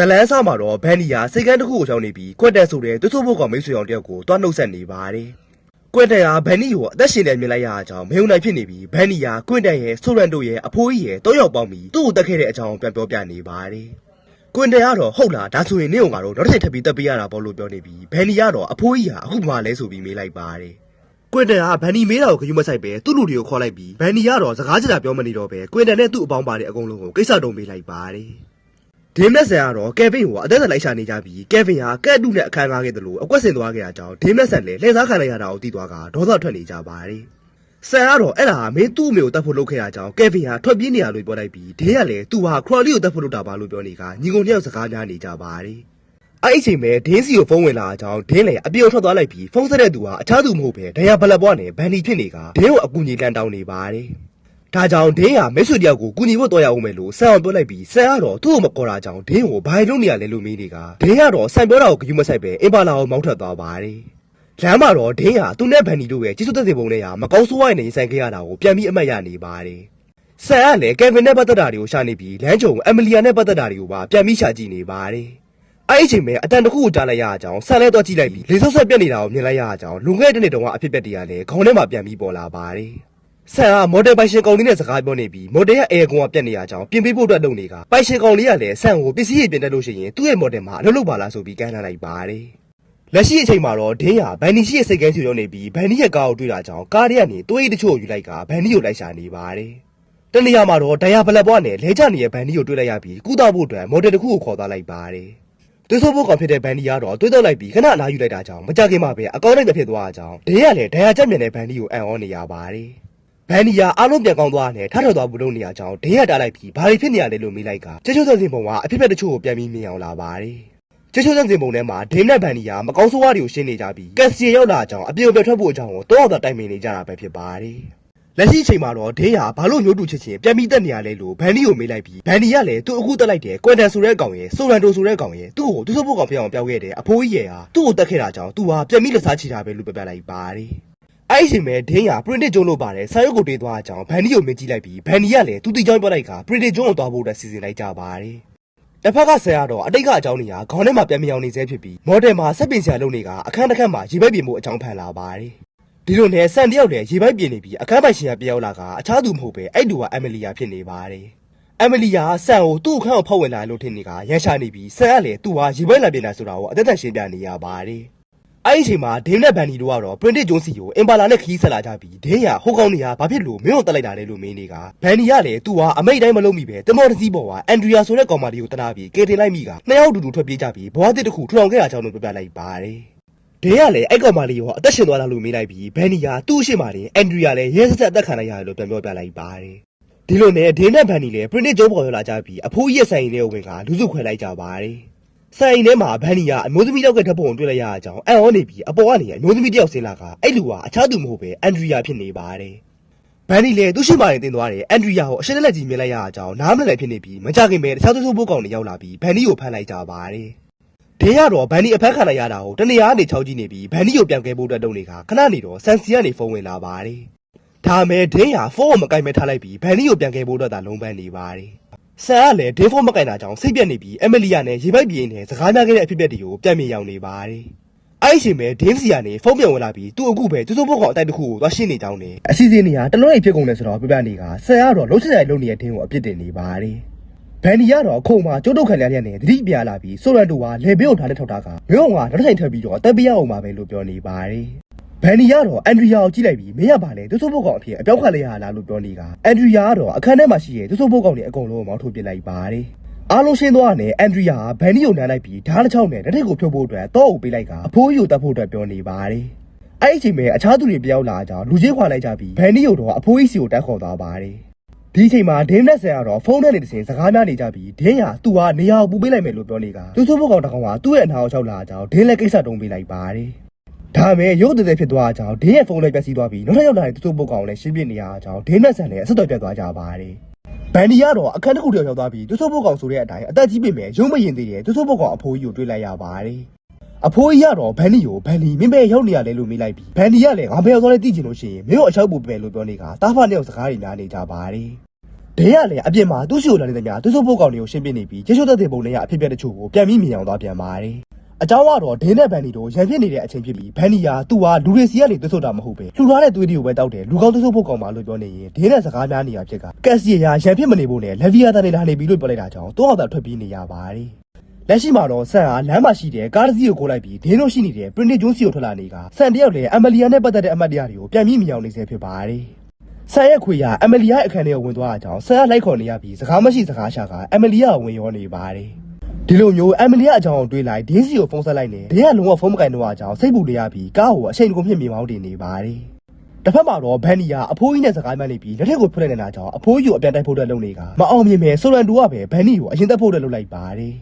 ဇလန်းစားမှာတော့ဘန်နီယာစိတ်ကန်းတစ်ခုကိုရှောင်းနေပြီးကွက်တက်ဆိုတဲ့သူ့ဆိုဖို့ကောင်မိတ်ဆွေအောင်တယောက်ကိုတွားနှုတ်ဆက်နေပါတယ်။ကွက်တက်ဟာဘန်နီကိုအသက်ရှင်နေမြင်လိုက်ရတဲ့အကြောင်းမယုံနိုင်ဖြစ်နေပြီးဘန်နီယာကွက်တက်ရဲ့ဆိုရန်တို့ရဲ့အဖိုးကြီးရဲ့တောရောက်ပေါင်းပြီးသူ့ကိုတက်ခဲ့တဲ့အကြောင်းပြန်ပြောပြနေပါတယ်။ကွင်တယ်ကတော့ဟုတ်လားဒါဆိုရင်နေုံကတော့နောက်တစ်ချိန်ထပ်ပြီးတက်ပေးရတာပေါ့လို့ပြောနေပြီးဘန်နီကတော့အဖိုးကြီးဟာအခုမှလဲဆိုပြီးမေးလိုက်ပါတယ်။ကွင်တယ်ကဘန်နီမေးတာကိုခယူမဆိုင်ပဲသူ့လူတွေကိုခေါ်လိုက်ပြီးဘန်နီကတော့စကားကြတာပြောမနေတော့ပဲကွင်တယ်နဲ့သူ့အပေါင်းပါတဲ့အကုန်လုံးကိုကိစ္စတုံးပေးလိုက်ပါတယ်။ ဒင်းလက်ဆန်ကတော့ကယ်ဗင်ကိုအသက်သက်လိုက်ရှာနေကြပြီးကယ်ဗင်ဟာကက်တုနဲ့အခန်းကားခဲ့တယ်လို့အကွက်ဆင်သွားခဲ့တာကြောင့်ဒင်းလက်ဆန်လည်းလှည့်စားခံလိုက်ရတာကိုသိသွားကဒေါသထွက်နေကြပါတယ်။ဆန်ကတော့အဲ့ဒါဟာမင်းသူ့အမေကိုတတ်ဖို့လုပ်ခဲ့တာကြောင့်ကယ်ဗင်ဟာထွက်ပြေးနေရလို့ပြောလိုက်ပြီးဒင်းကလည်းသူဟာခရော်လီကိုတတ်ဖို့လုပ်တာပါလို့ပြောနေကညီကုန်တယောက်စကားများနေကြပါတယ်။အဲ့ဒီအချိန်ပဲဒင်းစီကိုဖုန်းဝင်လာတာကြောင့်ဒင်းလည်းအပြေထွက်သွားလိုက်ပြီးဖုန်းဆက်တဲ့သူဟာအခြားသူမဟုတ်ပဲဒဏ်ရာဘလက်ဘွားနဲ့ဗန်ဒီဖြစ်နေကဒင်းကိုအကူအညီလန်တောင်းနေပါတယ်။ ဒါကြောင့်ဒင်းဟာမိတ်ဆွေတယောက်ကိုကူညီဖို့တော်ရအောင်မယ်လို့ဆန်အောင်ပြောလိုက်ပြီးဆန်ကတော့သူ့ကိုမခေါ်တာကြောင့်ဒင်းကိုဘာလို့နေရလဲလို့မေးနေကဒင်းကတော့ဆန်ပြောတာကိုဂရုမစိုက်ပဲအင်ပါလာကိုမောင်းထွက်သွားပါတယ်။လမ်းမှာတော့ဒင်းဟာသူနဲ့ဗန်နီတို့ရဲ့ကြီးစိုးသက်သေပုံနဲ့ဟာမကောင်းဆိုးဝိုင်းနေဆိုင်ခဲ့ရတာကိုပြန်ပြီးအမှတ်ရနေပါတယ်။ဆန်ကလည်းကယ်ဗင်နဲ့ပတ်သက်တာတွေကိုရှာနေပြီးလမ်းကြုံအမီလီယာနဲ့ပတ်သက်တာတွေကိုပါပြန်ပြီးရှာကြည့်နေပါတယ်။အဲ့ဒီအချိန်မှာအတန်တစ်ခုကိုကြားလိုက်ရအောင်ဆန်လဲတော့ကြည့်လိုက်ပြီးလေဆုပ်ဆက်ပြက်နေတာကိုမြင်လိုက်ရအောင်လွန်ခဲ့တဲ့နှစ်တုန်းကအဖြစ်ပြက်တွေကလည်းခေါင်းထဲမှာပြန်ပြီးပေါ်လာပါတယ်။ ဆန်ကမော်ဒယ်ပိုင်ရှင်ကောင်လေးနဲ့စကားပြောနေပြီးမော်ဒယ်ရဲ့အဲကွန်ကပြတ်နေရကြောင်းပြင်ပေးဖို့အတွက်လုပ်နေကပိုင်ရှင်ကောင်လေးကလည်းဆန်ကိုပစ္စည်းရပြင်တက်လို့ရှိရင်သူ့ရဲ့မော်ဒယ်မှာအလုပ်လုပ်ပါလားဆိုပြီးကမ်းလှမ်းလိုက်ပါတယ်။လက်ရှိအချိန်မှာတော့ဒင်းဟာဘန်နီရှိရဲ့စိတ်ကန်းချူရောက်နေပြီးဘန်နီရဲ့ကားကိုတွေ့တာကြောင့်ကားထဲကနေသွေးတချို့ကိုယူလိုက်ကဘန်နီကိုလိုက်ရှာနေပါတယ်။တနေရာမှာတော့ဒိုင်ယာဘလက်ဘွားနဲ့လဲကျနေတဲ့ဘန်နီကိုတွေ့လိုက်ရပြီးကုသဖို့အတွက်မော်ဒယ်တစ်ခုကိုခေါ်သွားလိုက်ပါတယ်။သွေးဆိုးဖို့ကောင်ဖြစ်တဲ့ဘန်ဒီကတော့သွေးတော့လိုက်ပြီးခဏအနားယူလိုက်တာကြောင့်မကြခင်မှာပဲအကောင်းလိုက်တဲ့ဖြစ်သွားတာကြောင့်ဒင်းကလည်းဒဏ်ရာကျမြန်တဲ့ဘန်ဒီကိုအံ့ဩနေရပါတယ်။ ဘန်ဒီကအားလုံးပြန်ကောင်းသွားတယ်ထထထွက်သွားဘူးလို့နေရကြောင်းဒင်းကတားလိုက်ပြီးဘာတွေဖြစ်နေရလဲလို့မေးလိုက်ကချွတ်ချွတ်ဆန်စင်ပုံကအဖြစ်ဖက်တချို့ကိုပြန်ပြီးမြင်အောင်လာပါတယ်။ချွတ်ချွတ်ဆန်စင်ပုံထဲမှာဒင်းနဲ့ဘန်ဒီကမကောင်းဆိုးဝါးတွေကိုရှင်းနေကြပြီးကက်စီရောက်လာကြောင်းအပြေပြထွက်ဖို့အကြောင်းကိုတော့တော့တိုင်ပင်နေကြတာပဲဖြစ်ပါတယ်။လက်ရှိအချိန်မှာတော့ဒင်းဟာဘာလို့မျိုးတူချစ်ချင်းပြန်ပြီးတက်နေရလဲလို့ဘန်ဒီကိုမေးလိုက်ပြီးဘန်ဒီကလည်းသူ့အခုတက်လိုက်တယ်ကွန်တန်ဆိုတဲ့ကောင်ရဲ့ဆိုရန်တိုဆိုတဲ့ကောင်ရဲ့သူ့ကိုသူ့စဖို့ကောင်ပြောင်းအောင်ပြောင်းခဲ့တယ်အဖိုးကြီးရဲ့ဟာသူ့ကိုတက်ခဲ့တာကြောင့်သူဟာပြန်ပြီးလက်စားချီတာပဲလို့ပြပြလိုက်ပါတယ် အဲ့ဒီအချိန်မှာဒင်းဟာ printed ကျုံးလို့ပါတယ်စာရုပ်ကိုတွေ့သွားအကြောင်းဘန်ဒီကိုမြင်ကြည့်လိုက်ပြီးဘန်ဒီကလည်းသူတိကြောင်းပြောလိုက်က printed ကျုံးကိုသွားဖို့အတွက်စီစဉ်လိုက်ကြပါတယ်တစ်ဖက်ကဆရာကတော့အတိတ်ကအကြောင်းတွေကခေါင်းထဲမှာပြန်မြောင်နေစေဖြစ်ပြီးမော်ဒယ်မှာစက်ပင်ဆရာလုပ်နေကအခန်းတစ်ခန်းမှာရေပိုက်ပြင်မှုအကြောင်းဖန်လာပါတယ်ဒီလိုနဲ့ဆန်တယောက်လည်းရေပိုက်ပြင်နေပြီးအခန်းပိုင်ရှင်ကပြောက်လာကအခြားသူမဟုတ်ပဲအဲ့တူကအမီလီယာဖြစ်နေပါတယ်။အမီလီယာကဆန်ကိုသူ့အခန်းကိုဖောက်ဝင်လာလို့ထင်နေကရန်ရှာနေပြီးဆန်ကလည်းသူ့ဟာရေပိုက်လာပြင်တာဆိုတာကိုအသက်သက်ရှင်းပြနေရပါတယ်။ အဲ့ဒီအချိန်မှာဒင်းနဲ့ဘန်နီတို့ကတော့ printed ဂျွန်းစီကိုအင်ပါလာနဲ့ခရီးဆက်လာကြပြီးဒင်းရဟိုကောင်နေရဘာဖြစ်လို့မင်းကိုတက်လိုက်တာလဲလို့မေးနေကဘန်နီကလည်းသူ့ဟာအမိတ်တိုင်းမလုပ်မိပဲတမော်တစည်းပေါ်ကအန်ဒရီယာဆိုတဲ့ကောင်မလေးကိုတနာပြီးကေတင်လိုက်မိကနှစ်ယောက်အတူတူထွက်ပြေးကြပြီးဘဝတစ်တစ်ခုထူထောင်ခဲ့တာကြောင့်လို့ပြပြလိုက်ပါတယ်။ဒင်းကလည်းအဲ့ကောင်မလေးရောအသက်ရှင်သွားတာလို့မေးလိုက်ပြီးဘန်နီယာသူ့အရှိမတင်အန်ဒရီယာလည်းရဲစက်စက်အသက်ခံလိုက်ရတယ်လို့ပြန်ပြောပြလိုက်ပါတယ်ဒီလိုနဲ့ဒင်းနဲ့ဘန်နီလည်းပရင့်တစ်ကျုံးပေါ်ရောက်လာကြပြီးအဖိုးကြီးရဲ့ဆိုင်ရင်ထဲကိုဝင်ကလူစုခွဲလိုက်ကြပါတယ် ဆိုင်ရင်ထဲမှာဘန်နီယာအမျိုးသမီးယောက်ကဓာတ်ပုံကိုတွေ့လိုက်ရတဲ့အကြောင်းအံ့ဩနေပြီးအပေါ်ကနေအမျိုးသမီးတစ်ယောက်ဆင်းလာကအဲ့လူဟာအခြားသူမဟုတ်ပဲအန်ဒရီယာဖြစ်နေပါတယ်ဘန်နီလည်းသူ့ရှိမရင်တင်သွားတယ်အန်ဒရီယာကိုအရှင်းလက်ကြီးမြင်လိုက်ရတဲ့အကြောင်းနားမလည်ဖြစ်နေပြီးမကြခင်ပဲတခြားသူဆိုးဘိုးကောင်တွေရောက်လာပြီးဘန်နီကိုဖမ်းလိုက်ကြပါတယ်ဒင်းရတော့ဗန်ဒီအဖက်ခံလိုက်ရတာကိုတနေရာကနေချောက်ကြည့်နေပြီးဗန်ဒီကိုပြန်ကဲဖို့အတွက်လုပ်နေကခဏနေတော့ဆန်စီကနေဖုန်းဝင်လာပါတယ်။ဒါမဲ့ဒင်းရဖုန်းကိုမကင်မဲထားလိုက်ပြီးဗန်ဒီကိုပြန်ကဲဖို့အတွက်သာလုံးပန်းနေပါတယ်။ ဆန်ကလည်းဒင်းဖုန်းမကင်တာကြောင့်စိတ်ပြက်နေပြီးအမီလီယာနဲ့ရေပိုက်ပြင်းနဲ့စကားများခဲ့တဲ့အဖြစ်အပျက်တွေကိုပြန်မြင်ရောက်နေပါတယ်။အဲ့ဒီအချိန်မှာဒင်းစီကနေဖုန်းပြန်ဝင်လာပြီးသူ့အခုပဲသူ့စုပ်ဖို့ကောင်အတိုက်တစ်ခုကိုသွားရှင်းနေကြောင်းနဲ့အစီအစဉ်တွေကတလုံးအိမ်ဖြစ်ကုန်တယ်ဆိုတော့ပြပြနေကဆန်ကတော့လုံးချင်တဲ့လုံးနေတဲ့ဒင်းကိုအပြစ်တင်နေပါတယ်။ဘန်နီကတော့အခုံမှာကျုပ်တို့ခံရတဲ့နဲ့တတိပြလာပြီးဆိုရန်တိုကလေဘေးကိုထားလက်ထောက်တာကမင်းကနောက်တစ်ချိန်ထပ်ပြီးတော့တက်ပြရအောင်ပါပဲလို့ပြောနေပါတယ်။ ဘန်နီကတော့အန်ဒရီယာကိုကြည့်လိုက်ပြီးမင်းကပါလေသူဆိုးဖို့ကောင်အဖြစ်အပြောက်ခံလိုက်ရလားလို့ပြောနေကအန်ဒရီယာကတော့အခန်းထဲမှာရှိတဲ့သူဆိုးဖို့ကောင်တွေအကုန်လုံးကိုမောင်းထုတ်ပစ်လိုက်ပါတယ်။အားလုံးရှင်းသွားတဲ့နဲ့အန်ဒရီယာကဘန်နီကိုနမ်းလိုက်ပြီးဓာတ်တစ်ချောင်းနဲ့လက်ထက်ကိုဖြုတ်ဖို့အတွက်တော့ကိုပေးလိုက်ကအဖိုးကြီးကိုတတ်ဖို့အတွက်ပြောနေပါတယ်။အဲ့ဒီအချိန်မှာအခြားသူတွေပြောက်လာကြလူချင်းခွာလိုက်ကြပြီးဘန်နီကိုတော့အဖိုးကြီးစီကိုတက်ခေါ်သွားပါတယ်။ဒီအချိန်မှာဒင်းနဲ့ဆန်ကတော့ဖုန်းထဲနေတစ်စင်စကားများနေကြပြီးဒင်းဟာသူဟာနေရာကိုပူပေးလိုက်မယ်လို့ပြောနေကသူ့ဆိုးဖို့ကောင်တစ်ကောင်ကသူ့ရဲ့အနာကိုလျှောက်လာကြောင်းဒင်းလည်းကိစ္စတုံးပေးလိုက်ပါတယ်။ ဒါမဲ့ရုပ်တည်တည်ဖြစ်သွားကြောင်းဒင်းရဲ့ဖုန်းလည်းပျက်စီးသွားပြီးနောက်ထပ်ရောက်လာတဲ့သူ့ဆိုးဖို့ကောင်လည်းရှင်းပြနေရကြောင်းဒင်းနဲ့ဆန်လည်းအဆက်တော်ပြတ်သွားကြပါတယ်။ဘန်ဒီကတော့အခန်းတစ်ခုတည်းရောက်သွားပြီးသူ့ဆိုးဖို့ကောင်ဆိုတဲ့အတိုင်းအသက်ကြီးပေမဲ့ရုံးမရင်သေးတဲ့သူ့ဆိုးဖို့ကောင်အဖိုးကြီးကိုတွေ့လိုက်ရပါတယ်။အဖိုးကြီးကတော့ဘန်နီကိုဘန်နီမင်းပဲရောက်နေရလဲလို့မေးလိုက်ပြီးဘန်နီကလည်းငါဘယ်ရောက်သွားလဲသိချင်လို့ရှိရင်မင်းတို့အချောက်ပူပဲလို့ပြောနေကတားဖနှစ်ယောက်စကားတွေနားနေကြပါတယ်ဒင်းကလည်းအပြင်မှာသူ့ရှိကိုလာနေတဲ့များသူ့စုပ်ဖို့ကောင်တွေကိုရှင်းပြနေပြီးရေချိုးသက်တဲ့ပုံတွေကအဖြစ်ပြက်တချို့ကိုပြန်ပြီးမြင်အောင်သွားပြန်ပါတယ် အเจ้าကတော့ဒင်းနဲ့ဗန်နီတို့ရန်ဖြစ်နေတဲ့အချိန်ဖြစ်ပြီးဗန်နီယာသူ့ဟာလူတွေစီကနေသွေးဆုပ်တာမဟုတ်ပဲလှူထားတဲ့သွေးတွေကိုပဲတောက်တယ်လူကောင်းသွေးဆုပ်ဖို့ကောင်ပါလို့ပြောနေရင်ဒင်းနဲ့စကားများနေရဖြစ်ကကက်စီယာရန်ဖြစ်မနေဖို့နဲ့လက်ဗီယာတန်နေလာနေပြီလို့ပြောလိုက်တာကြောင့်တော့အောင်သာထွက်ပြေးနေရပါတယ်လက်ရှိမှာတော့ဆန်ဟာလမ်းမှာရှိတဲ့ကားတစ်စီးကိုကိုလိုက်ပြီးဒင်းတို့ရှိနေတဲ့ပရင်တစ်ဂျွန်းစီကိုထွက်လာနေကဆန်တယောက်လည်းအမလီယာနဲ့ပတ်သက်တဲ့အမတ်တရားတွေကိုပြန်ပြီးမြင်အောင်နေစေဖြစ်ပါတယ်ဆန်ရဲ့ခွေကအမလီယာအခန်းထဲကိုဝင်သွားတာကြောင့်ဆန်ကလိုက်ခေါ်နေရပြီးစကားမရှိစကားရှာကအမလီယာကိုဝင်ရောနေပါတယ် ဒီလိုမျိုးအမလီယာအကြောင်းကိုတွေးလိုက်ဒင်းစီကိုဖုန်းဆက်လိုက်နေဒင်းကလုံးဝဖုန်းမကင်တော့အကြောင်းစိတ်ပူနေရပြီးကားကိုအချိန်ကုန်ဖြစ်မြေမောင်းတင်နေပါတယ်တစ်ဖက်မှာတော့ဘန်နီယာအဖိုးကြီးနဲ့စကားမှန်းနေပြီးလက်ထက်ကိုဖွင့်လိုက်နေတာကြောင့်အဖိုးကြီးကိုအပြန်တိုက်ဖို့အတွက်လုပ်နေကမအောင်မြင်မဲ့ဆိုလန်တူကပဲဘန်နီကိုအရင်တက်ဖို့အတွက်လုပ်လိုက်ပါတယ်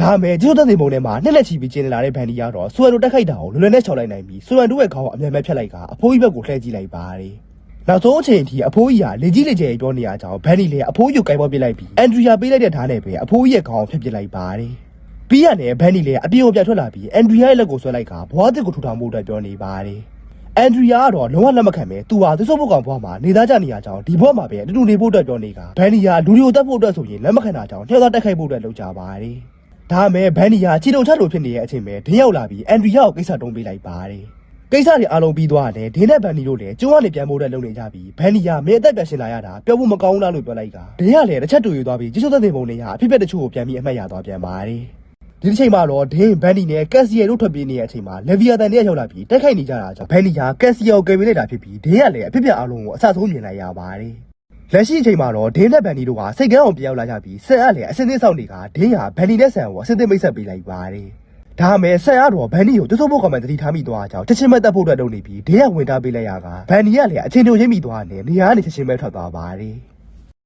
ဒါမဲ့ကျိုးတဲ့ပုံထဲမှာနှစ်လက်ချီပြီးကျင်းနေလာတဲ့ဘန်နီယာတော့ဆွဲလိုတက်ခိုက်တာကိုလွယ်လွယ်နဲ့ချော်လိုက်နိုင်ပြီးဆွဲတို့ရဲ့ခေါင်းကိုအမြန်မဲ့ဖြတ်လိုက်ကအဖိုးကြီးဘက်ကိုလှည့်ကြည့်လိုက်ပါတယ် နောက်ဆုံးအချိန်အထိအဖိုးကြီးဟာလေကြီးလေကျယ်ပြောနေရကြောင်းဘန်နီလည်းအဖိုးကြီးကိုကိုင်ပေါ်ပစ်လိုက်ပြီးအန်ဒရီယာပေးလိုက်တဲ့ဓာတ်နဲ့ပဲအဖိုးကြီးရဲ့ခေါင်းကိုဖျက်ပစ်လိုက်ပါတယ်ပြီးရတယ်ဘန်နီလည်းအပြေကိုပြန်ထွက်လာပြီးအန်ဒရီယာရဲ့လက်ကိုဆွဲလိုက်ကဘွားတစ်ကိုထူထောင်မှုအတွက်ပြောနေပါတယ်အန်ဒရီယာကတော့လုံးဝလက်မခံပဲသူဟာသူ့ဘုတ်ကောင်ဘွားမှာနေသားကြနေရကြောင်းဒီဘွားမှာပဲအတူတူနေဖို့အတွက်ပြောနေကဘန်နီယာလူတွေကိုတတ်ဖို့အတွက်ဆိုရင်လက်မခံတာကြောင့်ထည့်သွားတက်ခိုက်ဖို့အတွက်လုပ်ကြပါတယ်ဒါမဲ့ဘန်နီယာခြေတုံချလို့ဖြစ်နေတဲ့အချိန်ပဲဒင်းရောက်လာပြီးအန်ဒရီယာကိုကိစ္စတုံးပေးလိုက်ပါတယ် ကိစ္စတွေအားလုံးပြီးသွားတယ်ဒင်းနဲ့ဘန်နီတို့လည်းကျိုးကနေပြန်ဖို့အတွက်လုပ်နေကြပြီးဘန်နီယာမင်းအသက်ပြန်ရှင်လာရတာပြောဖို့မကောင်းလားလို့ပြောလိုက်ကဒင်းကလည်းတစ်ချက်တူယူသွားပြီးကျိုးသက်တဲ့ပုံတွေဟာအဖြစ်ပြက်တချို့ကိုပြန်ပြီးအမှတ်ရသွားပြန်ပါတယ်ဒီတစ်ချိန်မှာတော့ဒင်းဘန်နီနဲ့ကက်စီယယ်တို့ထွက်ပြေးနေတဲ့အချိန်မှာလေဗီယာတန်တည်းရောက်လာပြီးတိုက်ခိုက်နေကြတာကြောင့်ဘန်နီယာကက်စီယယ်ကိုကယ်ပေးလိုက်တာဖြစ်ပြီးဒင်းကလည်းအဖြစ်ပြက်အားလုံးကိုအဆဆုံးမြင်လိုက်ရပါတယ်လက်ရှိအချိန်မှာတော့ဒင်းနဲ့ဘန်နီတို့ကစိတ်ကန်းအောင်ပြောင်းလာကြပြီးဆန်ကလည်းအစင်းသင်းဆောင်တွေကဒင်းဟာဘန်နီနဲ့ဆန်ကိုအစင်းသင်းမိတ်ဆက်ပေးလိုက်ပါတယ် ဒါမဲ့ဆန်ကတော့ဘန်နီကိုတွတ်ဖို့ကောင်မှတတိထားမိသွားကြောင်းချက်ချင်းမဲ့တက်ဖို့အတွက်လုပ်နေပြီးဒင်းကဝင်တာပေးလိုက်ရကဘန်နီကလည်းအချင်းတို့ရင်းမိသွားတယ်နေရာကနေချက်ချင်းမဲ့ထွက်သွားပါတယ်